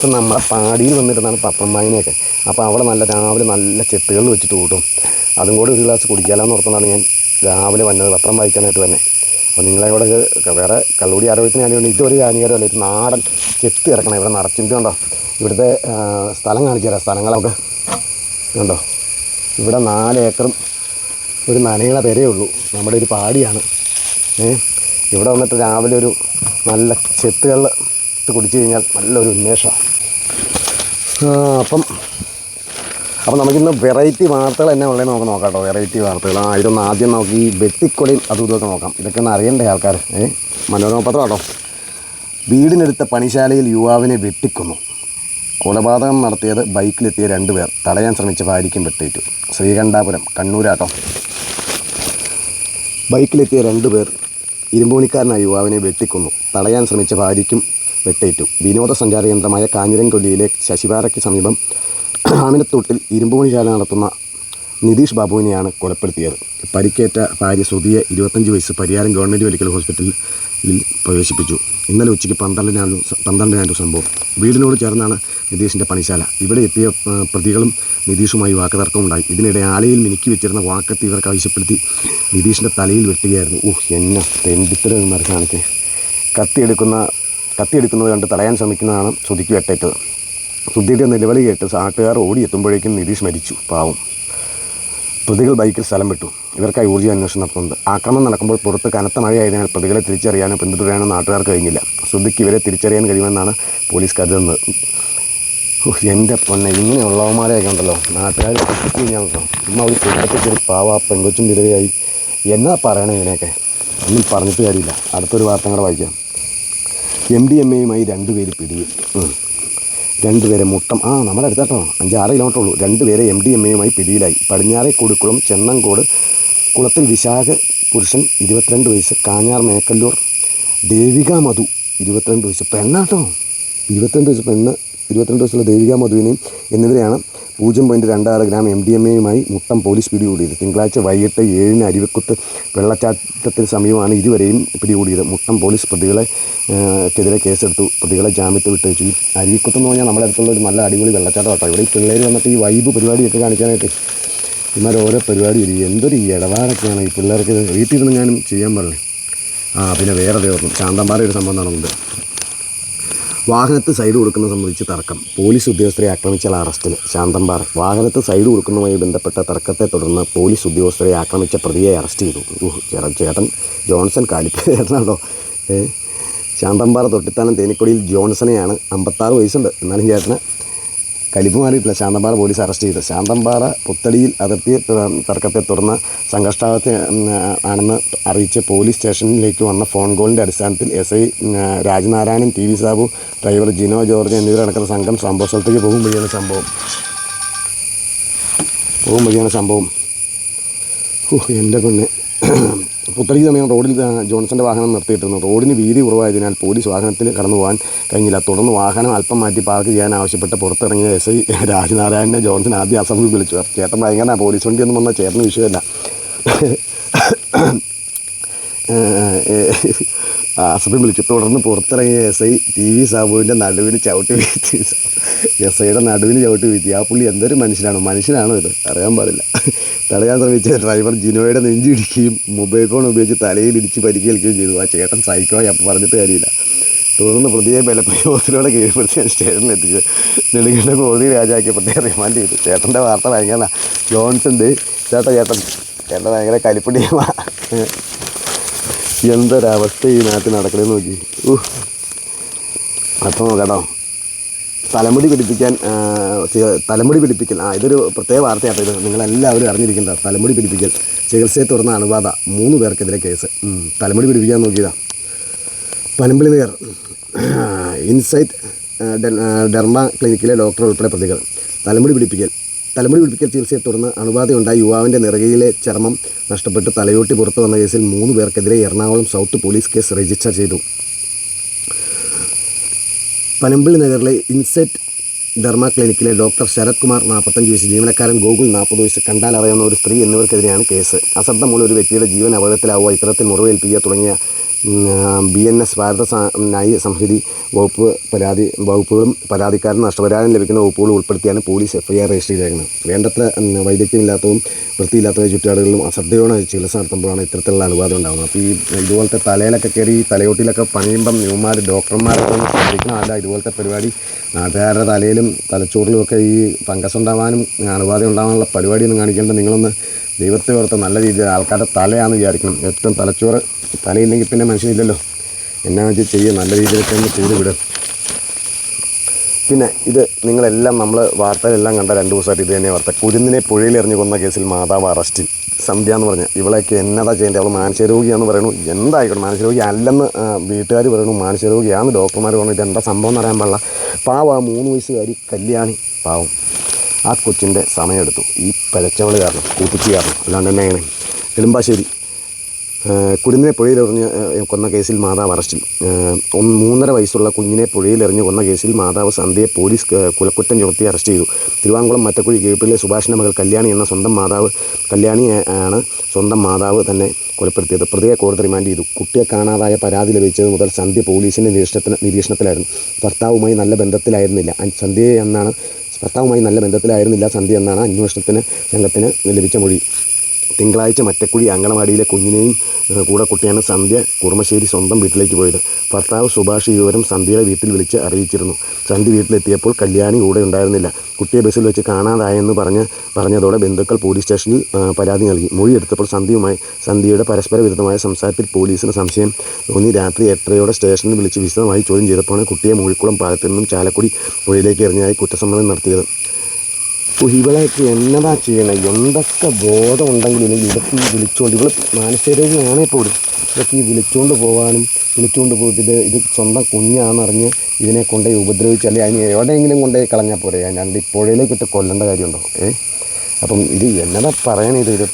ഇപ്പം നമ്മളെ പാടിയിൽ വന്നിരുന്നാണ് വായനയൊക്കെ അപ്പോൾ അവിടെ നല്ല രാവിലെ നല്ല ചെത്തുകൾ വെച്ചിട്ട് കൂട്ടും അതും കൂടി ഒരു ഗ്ലാസ് കുടിക്കാമെന്ന് ഓർത്താണ് ഞാൻ രാവിലെ വന്നത്. പത്രം വായിക്കാനായിട്ട് തന്നെ അപ്പോൾ നിങ്ങളെ ഇവിടെ വേറെ കള്ളുകൂടി ആരോഗ്യത്തിന് വേണ്ടി ഇതൊരു ഹാനികരമല്ല. ഇത് നാടൻ ചെത്ത് ഇറക്കണം ഇവിടെ നിറച്ചിട്ട് കണ്ടോ? ഇവിടുത്തെ സ്ഥലം കാണിച്ചു തരാം സ്ഥലങ്ങളൊക്കെ കണ്ടോ? ഇവിടെ നാല് ഏക്കറും ഒരു നനയുള്ള പേരേ ഉള്ളൂ. നമ്മുടെ ഒരു പാടിയാണ്. ഏ? ഇവിടെ വന്നിട്ട് രാവിലെ ഒരു നല്ല ചെത്തുകൾ ഇട്ട് കുടിച്ചു കഴിഞ്ഞാൽ നല്ലൊരു ഉന്മേഷമാണ്. അപ്പം അപ്പം നമുക്കിന്ന് വെറൈറ്റി വാർത്തകൾ തന്നെ ഉള്ളത് നമുക്ക് നോക്കാം കേട്ടോ. വെറൈറ്റി വാർത്തകൾ. ആ ഇതൊന്ന് ആദ്യം നമുക്ക് ഈ വെട്ടിക്കൊടി അതും ഇതൊക്കെ നോക്കാം. ഇതൊക്കെ ഒന്ന് അറിയണ്ടേ ആൾക്കാർ? ഏ? മനോരമ പത്രം കേട്ടോ വീടിനടുത്ത പണിശാലയിൽ യുവാവിനെ വെട്ടിക്കൊന്നു. കൊലപാതകം നടത്തിയത് ബൈക്കിലെത്തിയ രണ്ടുപേർ തടയാൻ ശ്രമിച്ച ഭാര്യയ്ക്കും വെട്ടേറ്റു ശ്രീകണ്ഠാപുരം കണ്ണൂരാട്ടോ. ബൈക്കിലെത്തിയ രണ്ടുപേർ ഇരുമ്പൂണിക്കാരനായ യുവാവിനെ വെട്ടിക്കൊന്നു. തടയാൻ ശ്രമിച്ച വെട്ടേറ്റു. വിനോദസഞ്ചാര കേന്ദ്രമായ കാഞ്ഞിരംകൊല്ലിയിലെ ശശിപാറയ്ക്ക് സമീപം ആമിനത്തോട്ടിൽ ഇരുമ്പോണിശാല നടത്തുന്ന നിതീഷ് ബാബുവിനെയാണ് കൊലപ്പെടുത്തിയത്. പരിക്കേറ്റ ഭാര്യ ശ്രുതിയെ ഇരുപത്തഞ്ച് വയസ്സ് പരിയാരം ഗവൺമെന്റ് മെഡിക്കൽ ഹോസ്പിറ്റലിൽ പ്രവേശിപ്പിച്ചു. ഇന്നലെ ഉച്ചയ്ക്ക് പന്ത്രണ്ടിനാണ് പന്ത്രണ്ടിനായിരുന്നു സംഭവം. വീടിനോട് ചേർന്നാണ് നിതീഷിന്റെ പണിശാല. ഇവിടെ എത്തിയ പ്രതികളും നിതീഷുമായി വാക്കുതർക്കമുണ്ടായി. ഇതിനിടെ ആലയിൽ മിനുക്കി വെച്ചിരുന്ന വാക്കത്തി ഇവർ ആവശ്യപ്പെടുത്തി നിതീഷിന്റെ തലയിൽ വെട്ടുകയായിരുന്നു. ഓഹ് എന്നെ തെണ്ടിത്തരം എന്നറിയാണെങ്കിൽ കത്തിയെടുക്കുന്ന കത്തിയെടുക്കുന്നത് കണ്ട് തടയാൻ ശ്രമിക്കുന്നതാണ് ശ്രുതിക്ക് വെട്ടേറ്റത്. ശ്രുതിയുടെ നിലവിളി കേട്ട് നാട്ടുകാർ ഓടിയെത്തുമ്പോഴേക്കും നിതീഷ് മരിച്ചു. പാവം. പ്രതികൾ ബൈക്കിൽ സ്ഥലം വിട്ടു. ഇവർക്കായി ഊർജ അന്വേഷണം നടത്തുന്നുണ്ട്. ആക്രമണം നടക്കുമ്പോൾ പുറത്ത് കനത്ത മഴയായതിനാൽ പ്രതികളെ തിരിച്ചറിയാനും പിന്തുടരാനും നാട്ടുകാർക്ക് കഴിഞ്ഞില്ല. ശ്രുതിക്ക് ഇവരെ തിരിച്ചറിയാൻ കഴിയുമെന്നാണ് പോലീസ് കരുതുന്നത്. എന്റെ പൊന്നെ ഇങ്ങനെയുള്ളവന്മാരെയൊക്കെ ഉണ്ടല്ലോ. നാട്ടുകാർ കേട്ടോ ചുമ്മാ ഒരു കുടുംബത്തിൽ പാവ പെങ്കൊച്ചും വിധവയായി എന്നാ പറയണേ ഇതിനെയൊക്കെ ഒന്നും പറഞ്ഞിട്ട് കാര്യമില്ല. അടുത്തൊരു വാർത്ത കൂടെ വായിക്കാം. എം ഡി എം എയുമായി രണ്ടുപേര് പിടിയിൽ. രണ്ടുപേരെ മുട്ടം ആ നമ്മുടെ അടുത്താട്ടോ അഞ്ചാറ് കിലോമീറ്റർ ഉള്ളൂ. രണ്ടുപേരെ എം ഡി എം എയുമായി പിടിയിലായി. പടിഞ്ഞാറെ കൊടുക്കുളം ചെന്നങ്കോട് കുളത്തിൽ വിശാഖ പുരുഷൻ ഇരുപത്തിരണ്ട് വയസ്സ് കാഞ്ഞാർ മേക്കല്ലൂർ ദേവിക മധു ഇരുപത്തിരണ്ട് വയസ്സ് പെണ്ണാട്ടോ ഇരുപത്തിരണ്ട് വയസ്സ് പെണ്ണ് ഇരുപത്തിരണ്ട് വയസ്സുള്ള ദേവിക മധുവിനെയും എന്നിവരെയാണ് പൂജ്യം പോയിന്റ് രണ്ടാറ് ഗ്രാം എം ഡി എം എയുമായി മുട്ടം പോലീസ് പിടികൂടിയത്. തിങ്കളാഴ്ച വൈകിട്ട് ഏഴിന് അരുവിക്കുത്ത് വെള്ളച്ചാട്ടത്തിന് സമീപമാണ് ഇരുവരെയും പിടികൂടിയത്. മുട്ടം പോലീസ് പ്രതികളെ ക്കെതിരെ കേസെടുത്തു. പ്രതികളെ ജാമ്യത്തിൽ വിട്ടു. ഈ അരുവിക്കുത്ത് എന്ന് പറഞ്ഞാൽ നമ്മുടെ അടുത്തുള്ള ഒരു നല്ല അടിപൊളി വെള്ളച്ചാട്ടം ഇവിടെ ഈ പിള്ളേർ വന്നിട്ട് ഈ വൈബ് പരിപാടിയൊക്കെ കാണിക്കാനായിട്ട് ഇമാർ ഓരോ പരിപാടി ഇരിക്കും. എന്തൊരു ഇടപാടൊക്കെയാണ് ഈ പിള്ളേർക്ക് വീട്ടിൽ നിന്ന് ഞാനും ചെയ്യാൻ പറഞ്ഞു. ആ പിന്നെ വേറെ ഓർക്കും ശാന്തമാരുടെ ഒരു സംഭവം നടന്നുണ്ട് വാഹനത്ത് സൈഡ് കൊടുക്കുന്ന സംബന്ധിച്ച് തർക്കം. പോലീസ് ഉദ്യോഗസ്ഥരെ ആക്രമിച്ചാൽ അറസ്റ്റിൽ ശാന്തമ്പാറ. വാഹനത്ത് സൈഡ് കൊടുക്കുന്നതുമായി ബന്ധപ്പെട്ട തർക്കത്തെ തുടർന്ന് പോലീസ് ഉദ്യോഗസ്ഥരെ ആക്രമിച്ച പ്രതിയെ അറസ്റ്റ് ചെയ്തു. ചേട്ടൻ ചേട്ടൻ ജോൺസൺ കാലിപ്പ് ചേട്ടനാണോ ഏ? ശാന്തമ്പാറ തൊട്ടിത്താനം തേനിക്കൊടിയിൽ ജോൺസണെയാണ് അമ്പത്താറ് വയസ്സുണ്ട്. എന്നാലും ചേട്ടന് കലിപ്പ് മാറിയിട്ടില്ല ശാന്തമ്പാറ പോലീസ് അറസ്റ്റ് ചെയ്തു. ശാന്തമ്പാറ പുത്തടിയിൽ അതിർത്തി തർക്കത്തെ തുടർന്ന് സംഘർഷാവസ്ഥ ആണെന്ന് അറിയിച്ച് പോലീസ് സ്റ്റേഷനിലേക്ക് വന്ന ഫോൺ കോളിന്റെ അടിസ്ഥാനത്തിൽ S I Rajanarayanan T V Sabu driver Jino George എന്നിവരടക്കുന്ന സംഘം സംഭവ സ്ഥലത്തേക്ക് പോകും വഴിയാണ് സംഭവം. പോകും വഴിയാണ് സംഭവം. എന്റെ പെണ്ണ് പുത്തടി സമയം റോഡിൽ ജോൺസന്റെ വാഹനം നിർത്തിയിട്ടിരുന്നു. റോഡിന് വീതി കുറവായതിനാൽ പോലീസ് വാഹനത്തിൽ കടന്നു പോകാൻ കഴിഞ്ഞില്ല. തുടർന്ന് വാഹനം അല്പം മാറ്റി പാർക്ക് ചെയ്യാൻ ആവശ്യപ്പെട്ട് പുറത്തിറങ്ങിയ എസ് ഐ രാജനാരായണനെ ജോൺസൺ ആദ്യം അസംബ്ലി വിളിച്ചു. ചേട്ടൻ ഭയങ്കര പോലീസ് വണ്ടി ഒന്നും വന്നാൽ ചേട്ടന് വിഷയമല്ല. അസംബ്ലി വിളിച്ചു. തുടർന്ന് പുറത്തിറങ്ങിയ എസ് ഐ ടി വി സാബുവിന്റെ നടുവിന് ചവിട്ടി വീഴ്ത്തി. എസ് ഐയുടെ നടുവിന് ചവിട്ടി വീഴ്ത്തി. ആ പുള്ളി എന്തൊരു മനുഷ്യനാണോ? മനുഷ്യനാണോ ഇത്? അറിയാൻ പാടില്ല. തടയാൻ ശ്രമിച്ച ഡ്രൈവർ ജിനോയുടെ നെഞ്ചിടിക്കുകയും മൊബൈൽ ഫോൺ ഉപയോഗിച്ച് തലയിൽ ഇടിച്ച് പരിക്കേൽക്കുകയും ചെയ്തു. ആ ചേട്ടൻ അപ്പം പറഞ്ഞിട്ട് കാര്യമില്ല. തുടർന്ന് പ്രതിയെ ബലപ്രയോഗത്തിലൂടെ കീഴ്പ്പെടുത്തി സ്റ്റേഷനിൽ എത്തിച്ച് നെടുങ്കണ്ട കോടതി രാജാക്കിയ പ്രത്യേക റിമാൻഡ് ചെയ്തു. ചേട്ടന്റെ വാർത്ത ഭയങ്കര ജോൺസന്റെ ചേട്ടാ ചേട്ടൻ ചേട്ടൻ ഭയങ്കര കലിപ്പിടിയുമാണ് എന്തൊരവസ്ഥ ഈ നാട്ടിൽ നടക്കണമെന്ന് നോക്കി. ഊഹ് അപ്പോൾ കേട്ടോ. തലമുടി പിടിപ്പിക്കാൻ തലമുടി പിടിപ്പിക്കൽ. ആ ഇതൊരു പ്രത്യേക വാർത്തയാണ് ഇത്. നിങ്ങളെല്ലാവരും അറിഞ്ഞിരിക്കേണ്ട തലമുടി പിടിപ്പിക്കൽ. ചികിത്സയെ തുടർന്ന അണുബാധ. മൂന്ന് പേർക്കെതിരെ കേസ്. തലമുടി പിടിപ്പിക്കാൻ നോക്കിയതാ. പനമ്പിളി നഗർ. ഇൻസൈറ്റ് ഡെർമ ക്ലിനിക്കിലെ ഡോക്ടർ ഉൾപ്പെടെ പ്രതികൾ. തലമുടി പിടിപ്പിക്കൽ. തലമുടി പിടിപ്പിക്കൽ ചികിത്സയെ തുടർന്ന് അണുബാധയുണ്ടായി യുവാവിന്റെ നിറകയിലെ ചർമ്മം നഷ്ടപ്പെട്ട് തലയോട്ടി പുറത്തു വന്ന കേസിൽ മൂന്ന് പേർക്കെതിരെ Ernakulam south police case register ചെയ്തു. പനമ്പിളി നഗറിലെ ഇൻസെറ്റ് ധർമ്മ ക്ലിനിക്കിലെ ഡോക്ടർ ശരത് കുമാർ നാൽപ്പത്തഞ്ച് വയസ്സ് ജീവനക്കാരൻ ഗോകുൽ നാൽപ്പത് വയസ്സ് കണ്ടാൽ അറിയാവുന്ന ഒരു സ്ത്രീ എന്നിവർക്കെതിരെയാണ് കേസ്. അശ്രദ്ധ മൂലം ഒരു വ്യക്തിയുടെ ജീവൻ അപകടത്തിലാവുക ഇത്തരത്തിൽ മുറിവേൽപ്പിക്കുക തുടങ്ങിയ ബി എൻ എസ് ഭാരത നായി സംഹിതി വകുപ്പ് പരാതി വകുപ്പുകളും പരാതിക്കാരന് നഷ്ടപരിഹാരം ലഭിക്കുന്ന വകുപ്പുകളും ഉൾപ്പെടുത്തിയാണ് police F I R register ചെയ്തേക്കുന്നത്. വേണ്ടത്ര വൈദഗ്ധ്യമില്ലാത്തതും വൃത്തിയില്ലാത്തതും ചുറ്റുപാടുകളിലും അശ്രദ്ധയോടെ ചികിത്സ നടത്തുമ്പോഴാണ് ഇത്തരത്തിലുള്ള അനുവാദം ഉണ്ടാകുന്നത്. അപ്പോൾ ഈ ഇതുപോലത്തെ തലയിലൊക്കെ കയറി തലയോട്ടിലൊക്കെ പണിയുമ്പം ന്യൂമാർ ഡോക്ടർമാരൊക്കെ ഒന്ന് ശ്രദ്ധിക്കണമല്ല ഇതുപോലത്തെ പരിപാടി നാട്ടുകാരുടെ തലയിലും തലച്ചോറിലുമൊക്കെ ഈ ഫംഗസ് ഉണ്ടാവാനും അണുബാധ ഉണ്ടാകാനുള്ള പരിപാടിയൊന്നും കാണിക്കേണ്ട നിങ്ങളൊന്ന് ദൈവത്തെ ഓർത്ത് നല്ല രീതിയിൽ ആൾക്കാരുടെ തലയാണെന്ന് വിചാരിക്കണം. ഏറ്റവും തലച്ചോറ് തലയില്ലെങ്കിൽ പിന്നെ മനുഷ്യനില്ലല്ലോ. എന്നാ വെച്ച് ചെയ്യുക നല്ല രീതിയിൽ തന്നെ ചെയ്ത് വിടും. പിന്നെ ഇത് നിങ്ങളെല്ലാം നമ്മൾ വാർത്തയിലെല്ലാം കണ്ട രണ്ട് ദിവസമായിട്ട് ഇത് തന്നെ വാർത്ത. കുരുന്നിനെ പുഴയിൽ എറിഞ്ഞു കൊന്ന കേസിൽ മാതാവ് അറസ്റ്റിൽ. സന്ധ്യ എന്ന് പറഞ്ഞ ഇവളെയൊക്കെ എന്നതാ ചെയ്യേണ്ടത്? അവൾ മാനസികരോഗിയാന്ന് പറയണു. എന്തായിക്കോട്ടെ മാനസികരോഗി അല്ലെന്ന് വീട്ടുകാർ പറയണു. മാനസികരോഗിയാന്ന് ഡോക്ടർമാർ പറഞ്ഞു ഇതെന്താ സംഭവം എന്ന് അറിയാൻ പാടില്ല. പാവം മൂന്ന് വയസ്സുകാരി കല്യാണി. പാവം. ആ കൊച്ചിന്റെ സമയമെടുത്തു. ഈ പരച്ചവൾ കാരണം കൂട്ടിച്ച് കാരണം അല്ലാണ്ട് തന്നെ അങ്ങനെ നെടുമ്പാശ്ശേരി കുരുന്നിനെ പുഴയിലെറിഞ്ഞ് കൊന്ന കേസിൽ മാതാവ് അറസ്റ്റിൽ. ഒന്ന് മൂന്നര വയസ്സുള്ള കുഞ്ഞിനെ പുഴയിലെറിഞ്ഞ് കൊന്ന കേസിൽ മാതാവ് സന്ധ്യയെ പോലീസ് കുലക്കുറ്റം ചുമത്തി അറസ്റ്റ് ചെയ്തു. തിരുവാങ്കുളം മറ്റക്കുഴി കീഴ്പ്പിലെ സുഭാഷിന്റെ മകൾ കല്യാണി എന്ന സ്വന്തം മാതാവ് കല്യാണി ആണ് സ്വന്തം മാതാവ് തന്നെ കൊലപ്പെടുത്തിയത്. പ്രതിയെ കോടതി റിമാൻഡ് ചെയ്തു. കുട്ടിയെ കാണാതായ പരാതി ലഭിച്ചത് മുതൽ സന്ധ്യ പോലീസിന്റെ നിരീക്ഷണത്തിന് നിരീക്ഷണത്തിലായിരുന്നു. ഭർത്താവുമായി നല്ല ബന്ധത്തിലായിരുന്നില്ല. സന്ധ്യയെ എന്നാണ് ഭർത്താവുമായി നല്ല ബന്ധത്തിലായിരുന്നില്ല സന്ധ്യ എന്നാണ് അന്വേഷണത്തിന് സംഘത്തിന് ലഭിച്ച മൊഴി. തിങ്കളാഴ്ച മറ്റക്കുഴി അങ്കണവാടിയിലെ കുഞ്ഞിനെയും കൂടെ കുട്ടിയാണ് സന്ധ്യ കുറുമശ്ശേരി സ്വന്തം വീട്ടിലേക്ക് പോയത്. ഭർത്താവ് സുഭാഷ് ഈ വിവരം സന്ധ്യയുടെ വീട്ടിൽ വിളിച്ച് അറിയിച്ചിരുന്നു. സന്ധ്യ വീട്ടിലെത്തിയപ്പോൾ കല്യാണി കൂടെ ഉണ്ടായിരുന്നില്ല. കുട്ടിയെ ബസ്സിൽ വെച്ച് കാണാതായെന്ന് പറഞ്ഞ് പറഞ്ഞതോടെ ബന്ധുക്കൾ പോലീസ് സ്റ്റേഷനിൽ പരാതി നൽകി. മൊഴി എടുത്തപ്പോൾ സന്ധ്യയുമായി സന്ധ്യയുടെ പരസ്പര വിരുദ്ധമായ സംസാരത്തിൽ പോലീസിന് സംശയം തോന്നി. രാത്രി എട്ടരയോടെ സ്റ്റേഷനിൽ വിളിച്ച് വിശദമായി ചോദ്യം ചെയ്തപ്പോഴാണ് കുട്ടിയെ മൂഴിക്കുളം പാലത്തിൽ നിന്നും ചാലക്കുടി പുഴയിലേക്ക് എറിഞ്ഞായി കുറ്റസമ്മതം നടത്തിയത്. ഇവളെയൊക്കെ എന്നതാ ചെയ്യണേ? എന്തൊക്കെ ബോധം ഉണ്ടെങ്കിലും ഇല്ലെങ്കിൽ ഇതൊക്കെ ഈ വിളിച്ചുകൊണ്ട് ഇവൾ മാനസികരോഗിയാണേ പോലും ഇതൊക്കെ ഈ വിളിച്ചുകൊണ്ട് പോകാനും വിളിച്ചുകൊണ്ട് പോയിട്ട് ഇത് ഇത് സ്വന്തം കുഞ്ഞാണെന്നറിഞ്ഞ് ഇതിനെ കൊണ്ടുപോയി ഉപദ്രവിച്ച് അല്ലെങ്കിൽ അതിന് എവിടെയെങ്കിലും കൊണ്ടുപോയി കളഞ്ഞാൽ പോരെ? രണ്ട് ഈ പുഴയിലേക്ക് ഇട്ട് കൊല്ലേണ്ട കാര്യമുണ്ടോ? ഏ? അപ്പം ഇത് എന്നതാ പറയണേ ഇത്? ഇത്